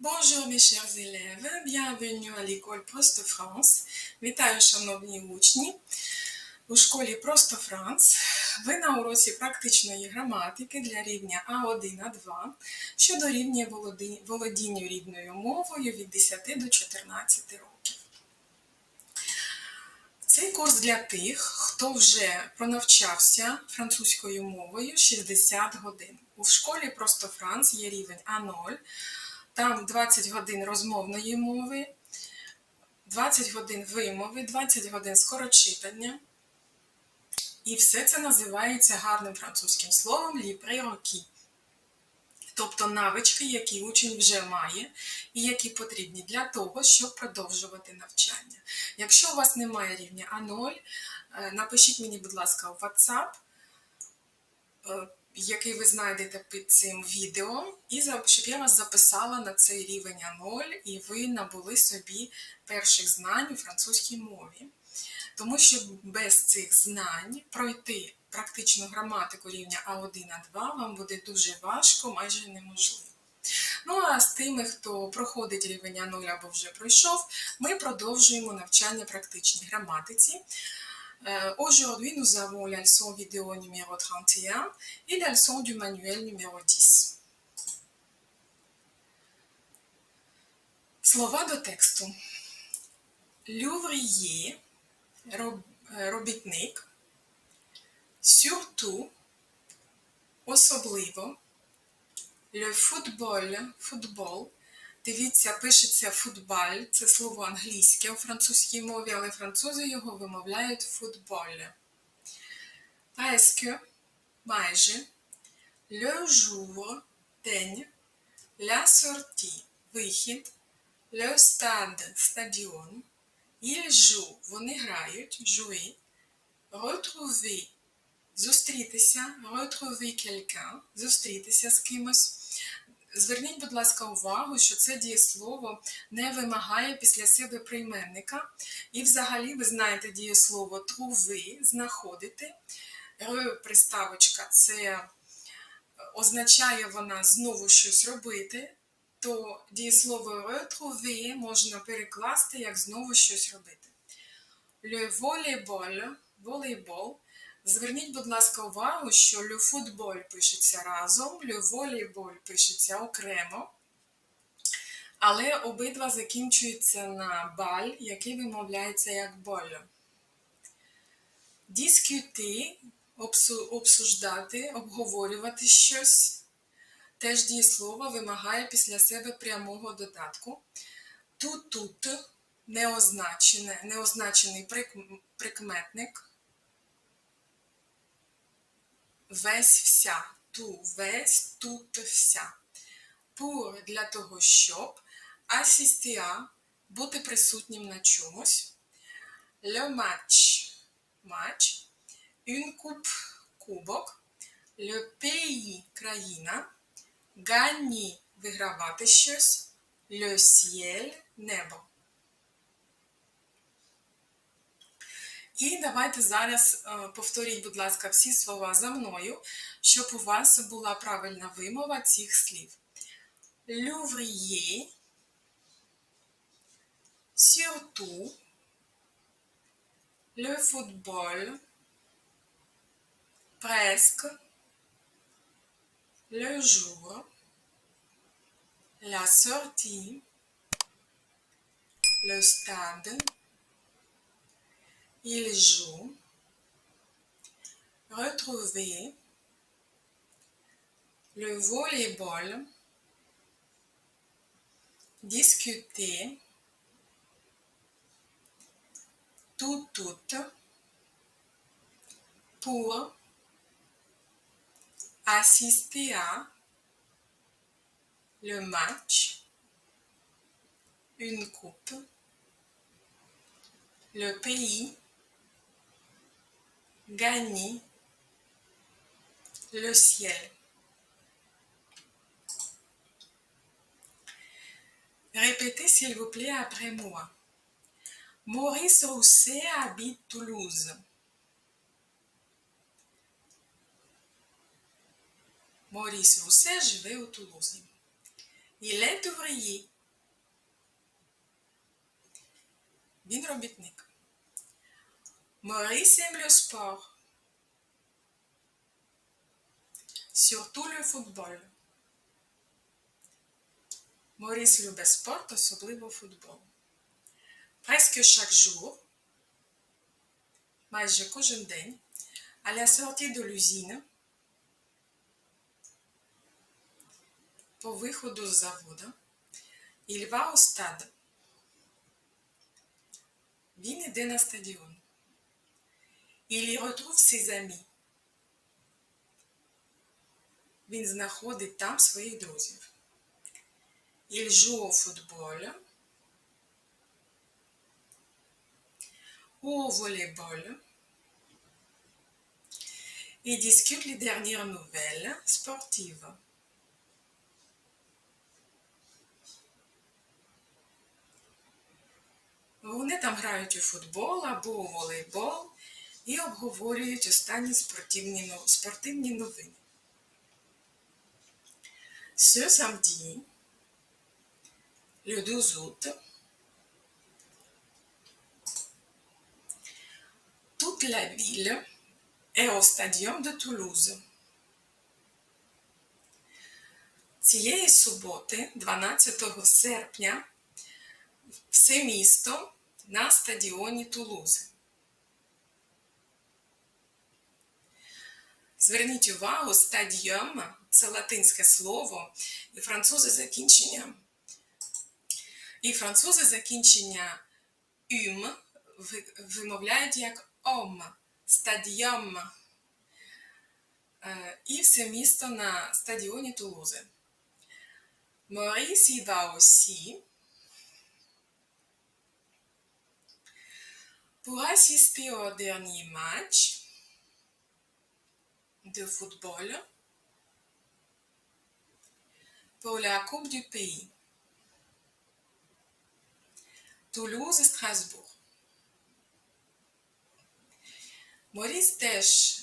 Bonjour mes chers élèves, bienvenue à l'école Просто France. Вітаю, шановні учні. У школі Просто Франц. Ви на уроці практичної граматики для рівня А1 А2, що дорівнює володі- володінню рідною мовою від 10 до 14 років. Цей курс для тих, хто вже пронавчався французькою мовою 60 годин. У школі Просто Франц є рівень А0, там 20 годин розмовної мови, 20 годин вимови, 20 годин скорочитання. І все це називається гарним французьким словом ліпрерокі. Тобто навички, які учень вже має, і які потрібні для того, щоб продовжувати навчання. Якщо у вас немає рівня А0, е, напишіть мені, будь ласка, у WhatsApp, е, який ви знайдете під цим відео, і щоб я вас записала на цей рівень А0, і ви набули собі перших знань у французькій мові. Тому що без цих знань пройти практичну граматику рівня А1 А2 вам буде дуже важко, майже неможливо. Ну а з тими, хто проходить рівень А0 або вже пройшов, ми продовжуємо навчання практичній граматиці. Euh, Aujourd'hui, nous avons la leçon vidéo numéro 31 et la leçon du manuel numéro 10. Слова до тексту. L'ouvrier, роб- е, робітник, surtout, особливо, le football, футбол. Дивіться, пишеться футбаль, це слово англійське у французькій мові, але французи його вимовляють футболь. Presque, майже, le jour, день, la sortie, вихід, le stade, стадіон, il joue, вони грають, jouer, retrouver, зустрітися, retrouver quelqu'un, зустрітися з кимось. Зверніть, будь ласка, увагу, що це дієслово не вимагає після себе прийменника. І взагалі ви знаєте дієслово труви, знаходити. Р приставочка це означає вона знову щось робити, то дієслово retrouver можна перекласти як знову щось робити. Le volleyball, волейбол. Зверніть, будь ласка, увагу, що football пишеться разом, volleyball пишеться окремо, але обидва закінчуються на баль, який вимовляється як боль. Discuter – обсуждати, обговорювати щось. Теж дієслово вимагає після себе прямого додатку. Тут тут неозначений прикметник. Весь вся. Ту весь, тут вся. Pour для того, щоб. Асістіа бути присутнім на чомусь. Le match матч. Une coupe кубок. Le pays країна. Gagner вигравати щось. Le ciel небо. І давайте зараз е, повторіть, будь ласка, всі слова за мною, щоб у вас була правильна вимова цих слів. L'ouvrier, surtout, le football, presque, le jour, la sortie, le stade, il joue, retrouver, le volleyball, discuter, tout, tout, pour, assister à, le match, une coupe, le pays, gagner, le ciel. Répétez s'il vous plaît après moi. Maurice Rousset habite Toulouse. Maurice Rousset живе у Тулузі. Il est ouvrier. Він робітник. Maurice aime le sport. Surtout le football. Maurice любить спорт, особливо футбол. Presque chaque jour, майже кожен день, à la sortie de l'usine, по виходу з заводу, il va au stade. Він іде на стадіон. Il y retrouve ses amis. Він знаходить там своїх друзів. Il joue au football. Au volleyball. Et discute les dernières nouvelles sportives. Вони там грають у футбол або у волейбол і обговорюють останні спортивні, спортивні новини. Ce samedi, le 12 août, toute la ville est au stadium de Toulouse. Цієї суботи, 12 серпня, все місто на стадіоні Тулузи. Зверніть увагу, стадіум це латинське слово, і французи закінчення. І французи закінчення «ум» вимовляють як ом, стадіум. Е, І все місто на стадіоні Тулузи. Maurice y va pour assister au dernier match de football pour la Coupe du pays. Toulouse-Strasbourg. Моріс теж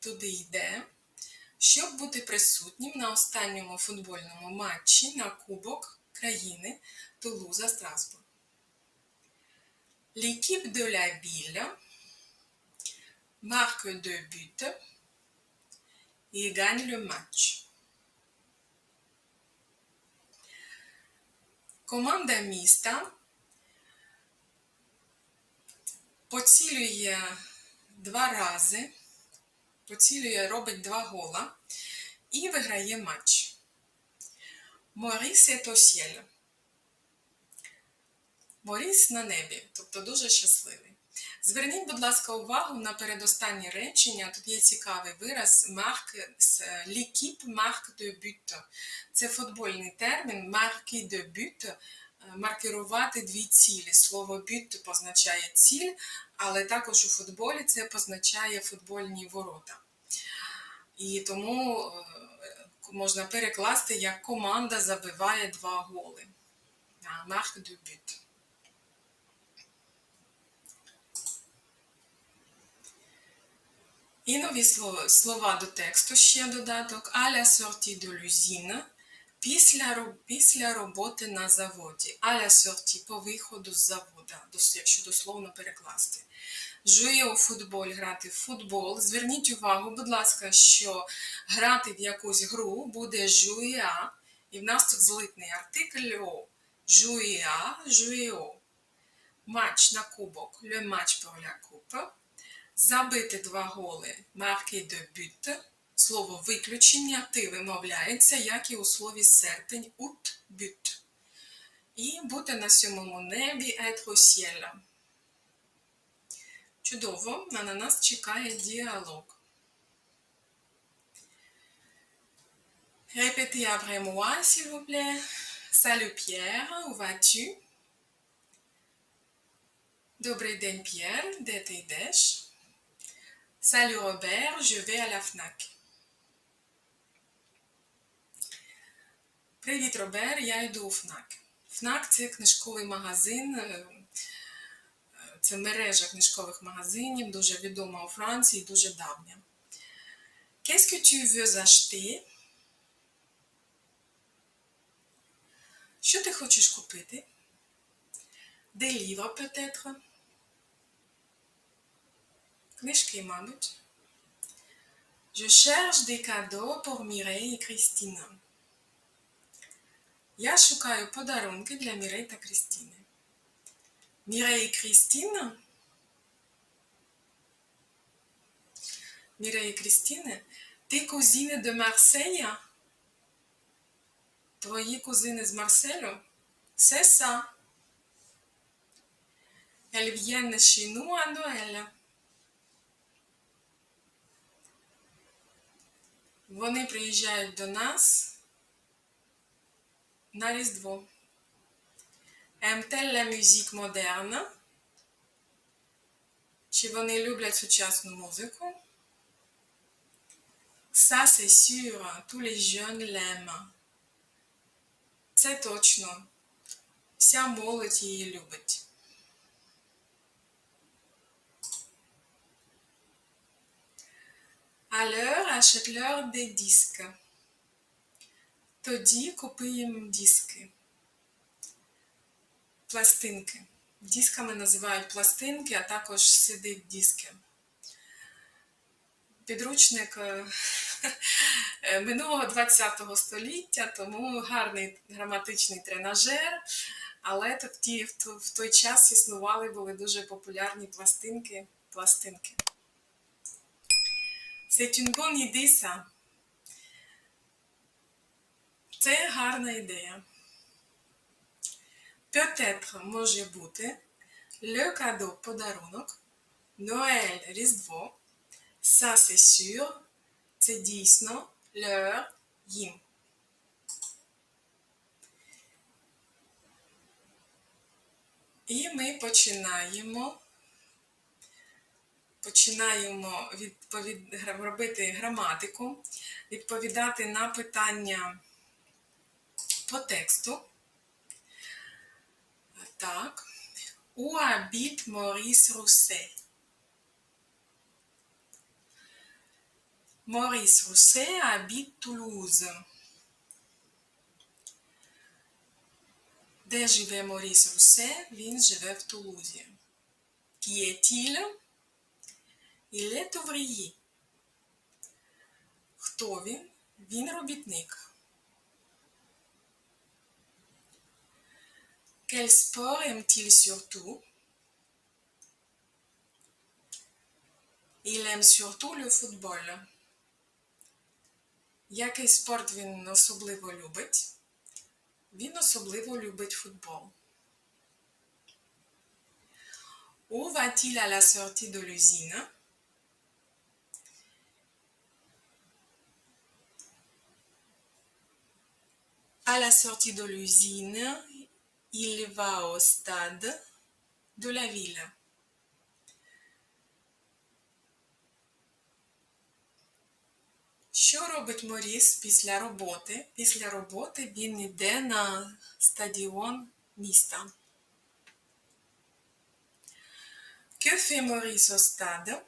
туди йде, щоб бути присутнім на останньому футбольному матчі на Кубок країни Тулуза-Страсбург. L'équipe de la ville marque deux buts et gagne le match. Команда міста поцілює два рази, поцілює, робить два гола і виграє матч. Моріс au. Моріс на небі, тобто дуже щасливий. Зверніть, будь ласка, увагу на передостаннє речення. Тут є цікавий вираз l'équipe marque de but. Це футбольний термін marquer de but, е, маркерувати дві цілі. Слово but позначає ціль, але також у футболі це позначає футбольні ворота. І тому е, можна перекласти, як команда забиває два голи. Marque de but. І нові слова, слова до тексту ще додаток. À la sortie de. Після, після роботи на заводі. À la по виходу з завода, якщо дословно перекласти. Жує у футболь, грати в футбол. Зверніть увагу, будь ласка, що грати в якусь гру буде жуя, і в нас тут злитний артикль о. Жуя, жуєо. Матч на кубок. Le match pour la coupe. Забити два голи de but. Слово виключення ти вимовляється, як і у слові серпень ut but. І бути на сьомому небі être au. Чудово, а на нас чекає діалог. Répétez après moi, s'il vous plaît. Salut Pierre, où vas-tu? Добрий день, П'єр, де ти йдеш? Salut Robert, je vais à la FNAC. Привіт, Робер, я йду у ФНАК. ФНАК це книжковий магазин, е, це мережа книжкових магазинів, дуже відома у Франції, дуже давня. Qu'est-ce que tu veux acheter? Що ти хочеш купити? Des livres peut-être? Книжки, мабуть. Je cherche des cadeaux pour Mireille et Christine. Я шукаю подарунки для Мірей та Крістіни. Мірей і Крістіна? Мірей і Крістіни? Ти кузини de Марсея? Твої кузини з Марселю? C'est ça. Elles viennent chez nous à Noël. Вони приїжджають до нас на Різдво. La musique moderne? Чи вони люблять сучасну музику? Ça, c'est sûr, tous les jeunes l'aiment. Це точно. Вся молодь її любить. Alors, achète-leur des disques. Тоді купи їм диски. Пластинки. Дисками називають пластинки, а також cd диски. Підручник е, минулого 20 століття, тому гарний граматичний тренажер, але в, в той час існували, були дуже популярні пластинки. пластинки. C'est une bonne idée, ça. Це гарна ідея. Peut-être може бути le cadeau подарунок, Noël Різдво, ça c'est sûr, це дійсно, leur їм. І ми починаємо починаємо відповід... робити граматику, відповідати на питання по тексту. Так. Où habite Maurice Rousset? Maurice Rousset habite Toulouse. Де живе Моріс Русе? Він живе в Тулузі. Est-il? Il est ouvrier. Хто він? Він робітник. Quel sport aime-t-il surtout? Il aime surtout le football. Який спорт він особливо любить? Він особливо любить футбол. Où va-t-il à la sortie de l'usine? À la sortie de l'usine, il va au stade de la ville. Що робить Моріс після роботи? Після роботи він йде на стадіон міста. Que fait Maurice au stade?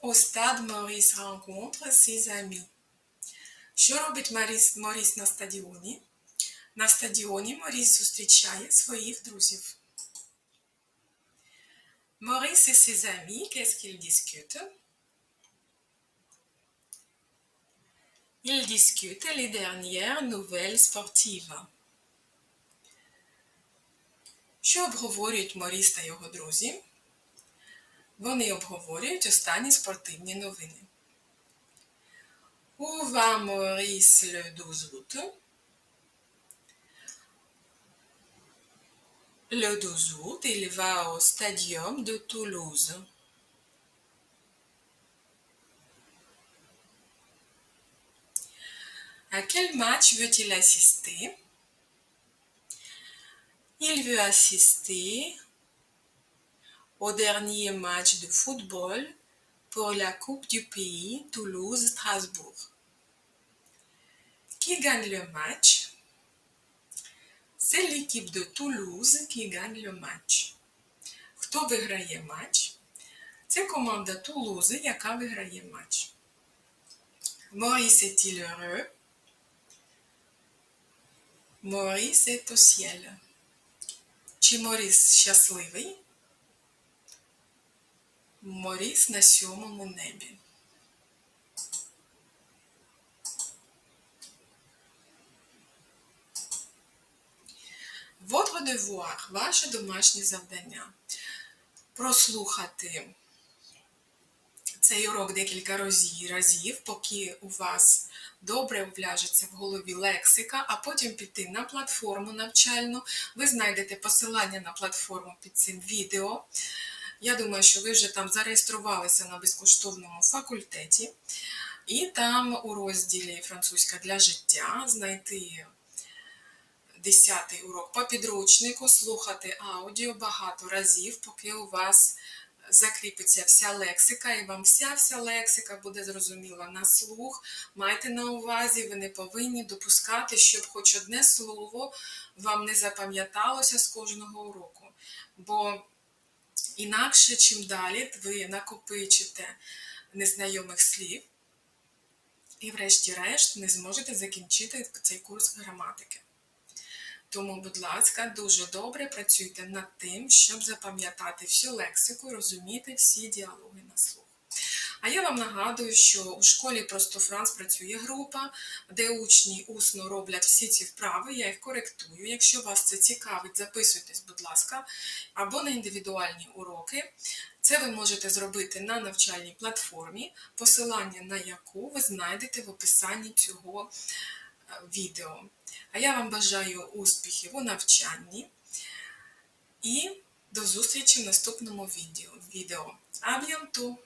Au stade, Maurice rencontre ses amis. Що робить Моріс, Моріс на стадіоні? На стадіоні Моріс зустрічає своїх друзів. Maurice et ses amis, qu'est-ce qu'ils discutent Ils discutent les dernières nouvelles sportives. Що обговорюють Моріс та його друзі? Вони обговорюють останні спортивні новини. Où va Maurice le 12 août? Le 12 août, il va au Stadium de Toulouse. À quel match veut-il assister? Il veut assister au dernier match de football pour la Coupe du pays Toulouse-Strasbourg. Qui gagne le match C'est l'équipe de Toulouse qui gagne le match. Хто виграє матч? Це команда Тулузи, яка виграє матч. Maurice est-il heureux? Моріс est au ciel. Чи Моріс щасливий? Моріс на сьомому небі. Votre devoir, ваше домашнє завдання. Прослухати цей урок декілька разі- разів, поки у вас добре вляжеться в голові лексика, а потім піти на платформу навчальну. Ви знайдете посилання на платформу під цим відео. Я думаю, що ви вже там зареєструвалися на безкоштовному факультеті. І там у розділі Французька для життя знайти 10 урок по підручнику, слухати аудіо багато разів, поки у вас закріпиться вся лексика, і вам вся вся лексика буде зрозуміла на слух. Майте на увазі, ви не повинні допускати, щоб хоч одне слово вам не запам'яталося з кожного уроку. Бо інакше, чим далі ви накопичите незнайомих слів, і, врешті-решт, не зможете закінчити цей курс граматики. Тому, будь ласка, дуже добре працюйте над тим, щоб запам'ятати всю лексику, розуміти всі діалоги на слух. А я вам нагадую, що у школі Просто Франс працює група, де учні усно роблять всі ці вправи, я їх коректую. Якщо вас це цікавить, записуйтесь, будь ласка, або на індивідуальні уроки. Це ви можете зробити на навчальній платформі, посилання на яку ви знайдете в описанні цього відео. А я вам бажаю успіхів у навчанні і до зустрічі в наступному відео. відео. А bientôt!